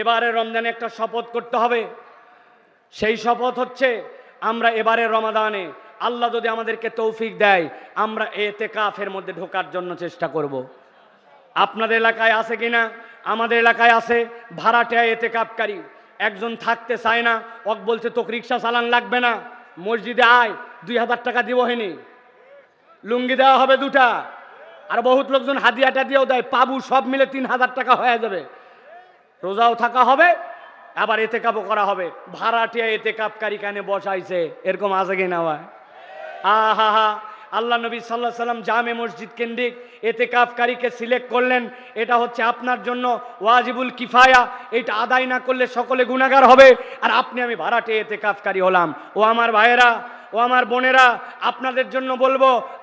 এবারে রমজানে একটা শপথ করতে হবে। সেই শপথ হচ্ছে, আমরা এবারে রমাদানে আল্লাহ যদি আমাদেরকে তৌফিক দেয়, আমরা এতে কাফের মধ্যে ঢোকার জন্য চেষ্টা করব। আপনাদের এলাকায় আছে কিনা? আমাদের এলাকায় আছে ভাড়াটিয়া এতে কাপকারী একজন থাকতে চায় না ওক বলছে, তোকে রিক্সা চালান লাগবে না, মসজিদে আয়, দুই হাজার টাকা দিব হেনি। লুঙ্গি দেওয়া হবে দুটা, আর বহুত লোকজন হাদিয়াটা দিয়েও দেয়, পাবু সব মিলে তিন হাজার টাকা হয়ে যাবে। রোজাও থাকা হবে, আবার এতে কাপও করা হবে। ভাড়াটিয়া এতে কাপকারী কানে বসাইছে, এরকম আছে কিনা ভাই? আহা হা, আল্লাহ নবী সাল্লাহ সাল্লাম জামে মসজিদ কেন্দ্রিক এতে কাফকারীকে সিলেক্ট করলেন, এটা হচ্ছে আপনার জন্য ওয়াজিবুল কিফায়া, এটা আদায় না করলে সকলে গুণাগার হবে, আর আপনি আমি ভাড়াটে এতে কাফকারী হলাম। ও আমার ভাইয়েরা ও আমার বোনেরা, আপনাদের জন্য বলব,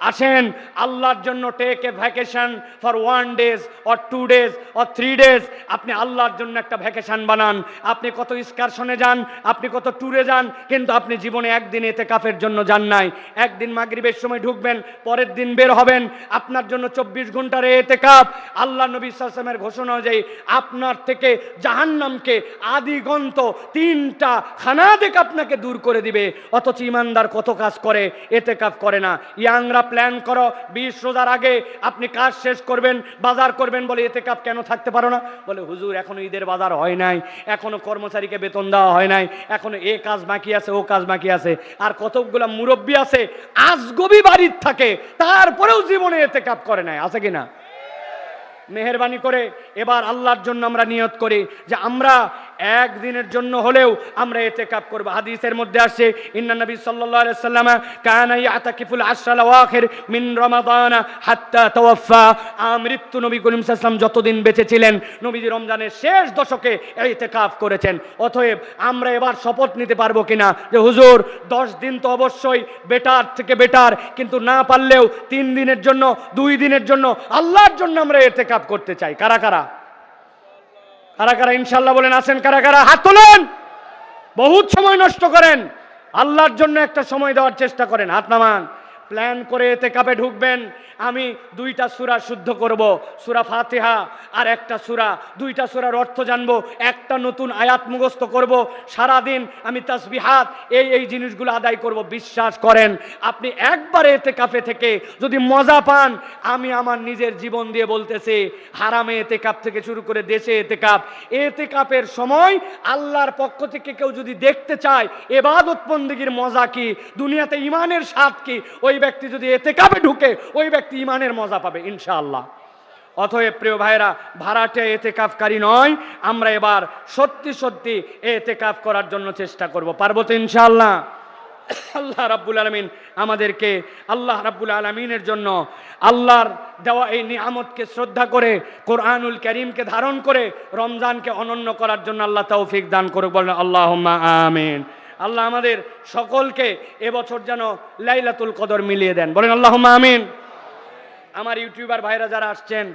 আসেন, আল্লাহর জন্য take a vacation for one days or two days or three days আপনি আল্লাহর জন্য একটা ভ্যাকেশন বানান। আপনি কত স্কারশনে যান, আপনি কত ট্যুরে যান, কিন্তু আপনি জীবনে একদিন এতে কাফের জন্য যান নাই। একদিন মাগরিবের সময় ঢুকবেন, পরের দিন বের হবেন। আপনার জন্য চব্বিশ ঘণ্টার এতে কাপ আল্লাহ নবী সালামের ঘোষণা অনুযায়ী, আপনার থেকে জাহান্নামকে আদিগন্ত তিনটা খানাদেক আপনাকে দূর করে দিবে। অথচ ইমানদার কত কাজ করে, এতে কাপ করে না। ইয়াংরা প্ল্যান করো, বিশ রোজার আগে আপনি কাজ শেষ করবেন, বাজার করবেন বলে এতে কাপ কেন থাকতে পারো না? বলে, হুজুর, এখনও ঈদের বাজার হয় নাই, এখনও কর্মচারীকে বেতন দেওয়া হয় নাই, এখনও এ কাজ বাকি আছে, ও কাজ বাকি আছে, আর কতকগুলা মুরব্বী আছে, আজগবি বাড়ির থাকে, তারপরেও জীবনে এতে কাপ করে নাই। আছে কিনা মেহরবানি করে, এবার আল্লাহর জন্য আমরা নিয়ত করি যে, আমরা একদিনের জন্য হলেও আমরা এতে কাপ করব। হাদিসের মধ্যে আসছে ইন্না নবী সাল্লাল্লাহু আলাইহি সাল্লাম কানা ইয়াতাকিফুল আশরাল আওয়াখির মিন রমাদান হাত্তা তাওয়াফা মৃত্যু নবী করিম সাল্লাম যতদিন বেঁচে ছিলেন, নবীজি রমজানের শেষ দশকে এতে কাপ করেছেন। অতএব আমরা এবার শপথ নিতে পারব কিনা? যে হুজুর, দশ দিন তো অবশ্যই বেটার থেকে বেটার, কিন্তু না পারলেও তিন দিনের জন্য, দুই দিনের জন্য আল্লাহর জন্য আমরা এতে কাপ করতে চাই। কারা কারা? কারা কারা ইনশাল্লাহ বলেন, আছেন কারা কারা? হাত তোলেন! বহুত সময় নষ্ট করেন। আল্লাহর জন্য একটা সময় দেওয়ার চেষ্টা করেন। হাত নামান। প্ল্যান করে এতে কাপে ঢুকবেন। আমি দুইটা সুরা শুদ্ধ করব, সুরা ফাতেহা আর একটা সুরা। দুইটা সুরার অর্থ জানব, একটা নতুন আয়াত মুখস্থ করব। সারাদিন আমি তাসবিহাত, এই এই জিনিসগুলো আদায় করব। বিশ্বাস করেন, আপনি একবার এতে কাপে থেকে যদি মজা পান, আমি আমার নিজের জীবন দিয়ে বলতেছি, হারামে এতে কাপ থেকে শুরু করে দেশে এতে কাপ। এতে কাপের সময় আল্লাহর পক্ষ থেকে কেউ যদি দেখতে চায় এবাদত বন্দিগির মজা কি? দুনিয়াতে ইমানের স্বাদ কি? ওই ব্যক্তি যদি এতে কাপে ঢুকে, ওই ব্যক্তি ইমানের মজা পাবে, ইনশাআল্লাহ। অতএব প্রিয় ভাইরা ভাড়াটে এতে কাফকারী নয়, আমরা এবার সত্যি সত্যি এতে কাফ করার জন্য চেষ্টা করব। পারব তো ইনশাআল্লাহ? আল্লাহ রাব্বুল আলমিন আমাদেরকে, আল্লাহ রাব্বুল আলমিনের জন্য আল্লাহর দেওয়া এই নিয়ামতকে শ্রদ্ধা করে, কোরআনুল করিমকে ধারণ করে, রমজানকে অনন্য করার জন্য আল্লাহ তৌফিক দান করুক। বলেন আল্লাহ আমিন। আল্লাহ আমাদের সকলকে এবছর যেন লাইলাতুল কদর মিলিয়ে দেন। বলেন আল্লাহ আমিন। আমার ইউটিউবার ভাইরা যারা আসছেন,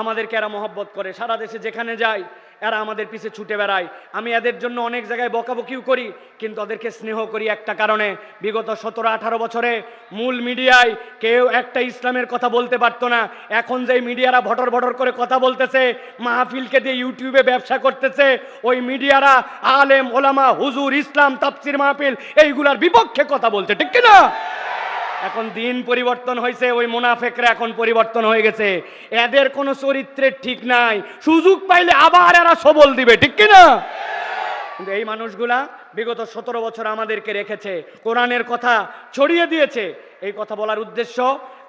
আমাদেরকে এরা মহব্বত করে। সারা দেশে যেখানে যায় এরা আমাদের পিছে ছুটে বেড়ায়। আমি এদের জন্য অনেক জায়গায় বকাবকিও করি, কিন্তু ওদেরকে স্নেহ করি একটা কারণে। বিগত সতেরো আঠারো বছরে মূল মিডিয়ায় কেউ একটা ইসলামের কথা বলতে পারতো না। এখন যে মিডিয়ারা ভটর ভটর করে কথা বলতেছে, মাহফিলকে দিয়ে ইউটিউবে ব্যবসা করতেছে, ওই মিডিয়ারা আলেম, ওলামা, হুজুর, ইসলাম, তাফসির, মাহফিল, এইগুলার বিপক্ষে কথা বলছে, ঠিক কিনা? এখন দিন পরিবর্তন হয়েছে, ওই মুনাফেকরা এখন পরিবর্তন হয়ে গেছে। এদের কোনো চরিত্রের ঠিক নাই। সুযোগ পাইলে আবার এরা সবল দিবে, ঠিক কিনা? কিন্তু এই মানুষগুলা বিগত সতেরো বছর আমাদেরকে রেখেছে, কোরআনের কথা ছড়িয়ে দিয়েছে। এই কথা বলার উদ্দেশ্য,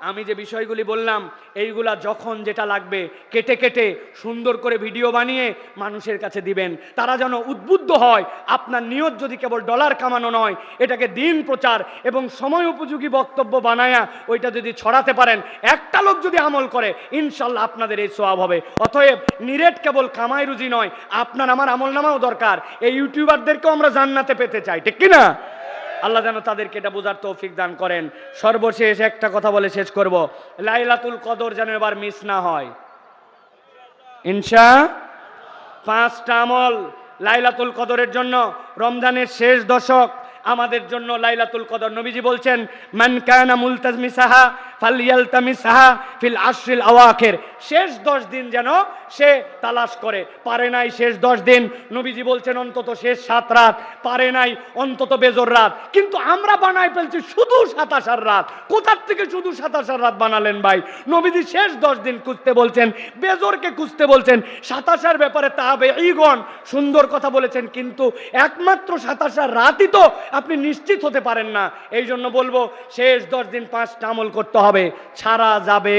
আমি যে বিষয়গুলি বললাম, এইগুলা যখন যেটা লাগবে, কেটে কেটে সুন্দর করে ভিডিও বানিয়ে মানুষের কাছে দিবেন। তারা যেন উদ্বুদ্ধ হয়, আপনার নিয়ত যদি কেবল ডলার কামানো নয়, এটাকে দিন প্রচার এবং সময় উপযোগী বক্তব্য বানায়া ওইটা যদি ছড়াতে পারেন, একটা লোক যদি আমল করে, ইনশাল্লাহ আপনাদের এই সোয়াব হবে। অতএব নিরেট কেবল কামাই রুজি নয়, আপনার আমার আমল নামাও দরকার। এই ইউটিউবারদেরকেও আমরা জান্নাতে পেতে চাই, ঠিক কিনা? আল্লাহ যেন তাদেরকে এটা বোঝার তৌফিক দান করেন। সর্বশেষ একটা কথা বলে শেষ করব। লাইলাতুল কদর যেন এবার মিস না হয়। ইনশা পাঁচটা আমল লাইলাতুল কদরের জন্য। রমজানের শেষ দশক। আমাদের জন্য লাইলাতুল কদর। নবীজি বলছেন, মান কানা মুলতাজমিসাহা ফালিয়ালতামিসহা ফিল আশরিল আওয়াখির। শেষ দশ দিন যেন সে তালাশ করে। পারে নাই শেষ দশ দিন। নবীজি বলছেন, অন্তত শেষ সাত রাত। পারে নাই, অন্তত বেজর রাত। কিন্তু আমরা বানাই ফেলছি শুধু সাতাশার রাত। কোথার থেকে শুধু সাতাশার রাত বানালেন ভাই? নবীজি শেষ দশ দিন খুঁজতে বলছেন, বেজরকে খুঁজতে বলছেন সাতাশার ব্যাপারে তাহাবে ইগন সুন্দর কথা বলেছেন, কিন্তু একমাত্র সাতাশার রাতই তো আপনি নিশ্চিত হতে পারেন না। এই জন্য বলব, শেষ দশ দিন পাঁচটা আমল করতে হবে। ছাড়া যাবে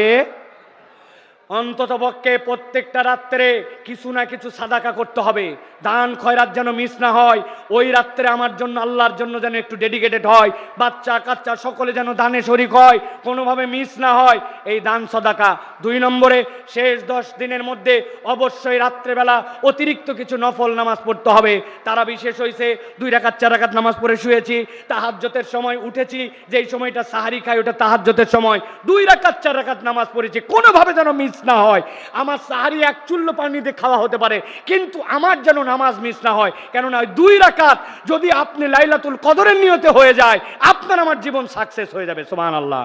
অন্তত পক্ষে প্রত্যেকটা রাত্রে কিছু না কিছু সাদাকা করতে হবে। দান খয়রাত যেন মিস না হয়, ওই রাত্রে আমার জন্য, আল্লাহর জন্য যেন একটু ডেডিকেটেড হয়, বাচ্চা, কাচ্চা সকলে যেন দানে শরিক হয়, কোনোভাবে মিস না হয়, এই দান সদাকা। দুই নম্বরে, শেষ দশ দিনের মধ্যে অবশ্যই রাত্রেবেলা অতিরিক্ত কিছু নফল নামাজ পড়তে হবে। তারা বিশেষ হয়েছে দুই রাকাত, চার রাকাত নামাজ পড়ে শুয়েছি তাহাজ্জতের সময় উঠেছি, যেই সময়টা সাহারি খাই ওটা তাহাজ্জতের সময়। দুই রাকাত, চার রাকাত নামাজ পড়েছি, কোনোভাবে যেন মিস না হয়। আমার সাহারি এক চুল্ল পানি দিয়ে খাওয়া হতে পারে, কিন্তু আমার যেন নামাজ মিস না হয়। কেননা দুই রাকাত যদি আপনি লাইলাতুল কদরের নিয়তে হয়ে যায়, আপনার আমার জীবন সাকসেস হয়ে যাবে সোমান আল্লাহ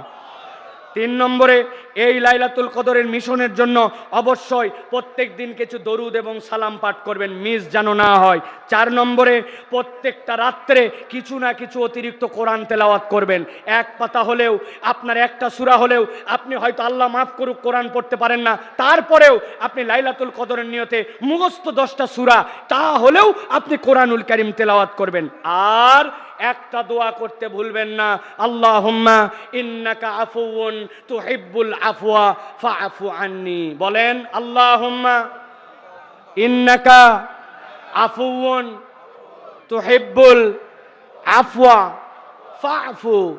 তিন নম্বরে এই লাইলাতুল কদরের মিশনের জন্য অবশ্যই প্রত্যেক দিন কিছু দরুদ এবং সালাম পাঠ করবেন, মিস যেন না হয়। চার নম্বরে প্রত্যেকটা রাত্রে কিছু না কিছু অতিরিক্ত কোরআন তেলাওয়াত করবেন। এক পাতা হলেও, আপনার একটা সুরা হলেও আপনি হয়তো আল্লাহ মাফ করুক, কোরআন পড়তে পারেন না। তারপরেও আপনি লাইলাতুল কদরের নিয়তে মুখস্থ দশটা সুরা, তা হলেও আপনি কোরআনুল করিম তেলাওয়াত করবেন। আর একটা দোয়া করতে ভুলবেন না। আল্লাহ হুম্মা ইন্নাকা আফুউন তুহিব্বুল আফওয়া ফাআফু আন্নি। বলেন, আল্লাহুম্মা ইন্নাকা আফুউন তুহিব্বুল আফওয়া ফাআফু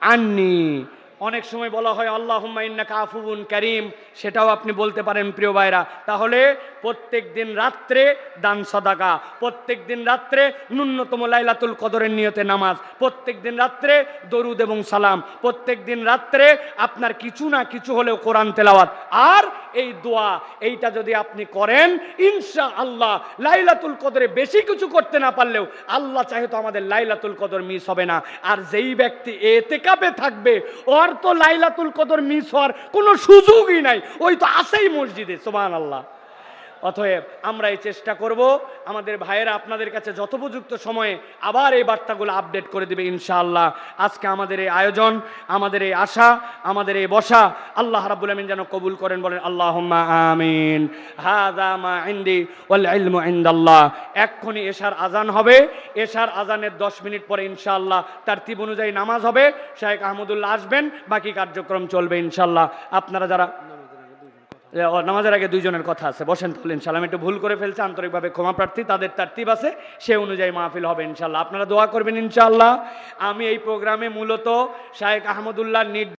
আন্নি। অনেক সময় বলা হয় আল্লাহ ইন্নাকা আফুবুন করিম। সেটাও আপনি বলতে পারেন, প্রিয় ভাইরা। তাহলে প্রত্যেক দিন রাত্রে দান সদাকা, প্রত্যেক দিন রাত্রে ন্যূনতম লাইলাতুল কদরের নিয়তে নামাজ, প্রত্যেক দিন রাত্রে দরুদ এবং সালাম, প্রত্যেক দিন রাত্রে আপনার কিছু না কিছু হলেও কোরআন তেলাওয়াত। আর এই দোয়া, এইটা যদি আপনি করেন ইনশা আল্লাহ লাইলাতুল কদরে বেশি কিছু করতে না পারলেও আল্লাহ চাহে তো আমাদের লাইলাতুল কদর মিস হবে না। আর যেই ব্যক্তি এতে কাপে থাকবে তো লাইলাতুল কদর মিস হওয়ার কোনো সুযোগই নাই। ওই তো আসেই মসজিদে সোমান আল্লাহ অতএব আমরা এই চেষ্টা করব। আমাদের ভাইয়েরা আপনাদের কাছে যথোপযুক্ত সময়ে আবার এই বার্তাগুলো আপডেট করে দেবে ইনশাআল্লাহ। আজকে আমাদের এই আয়োজন, আমাদের এই আশা, আমাদের এই বসা, আল্লাহ রাব্বুল আমিন যেন কবুল করেন বলেন, আল্লাহুম্মা আমিন। ইনদাল্লাহ। এক্ষুনি এশার আজান হবে। এশার আজানের 10 মিনিট পরে ইনশাআল্লাহ তারতিব অনুযায়ী নামাজ হবে। শাহেখ আহমদুল্লাহ আসবেন। বাকি কার্যক্রম চলবে ইনশাআল্লাহ। আপনারা যারা নামাজের আগে দুইজনের কথা আছে। বসেন তাহলে ইনশাল্লাহ একটু ভুল করে ফেলছে, আন্তরিকভাবে ক্ষমা প্রার্থী, তাদের তার্তিব আছে, সে অনুযায়ী মাহফিল হবে ইনশাল্লাহ আপনারা দোয়া করবেন ইনশাল্লাহ আমি এই প্রোগ্রামে মূলত শায়েক আহমদুল্লাহ নির্দেশ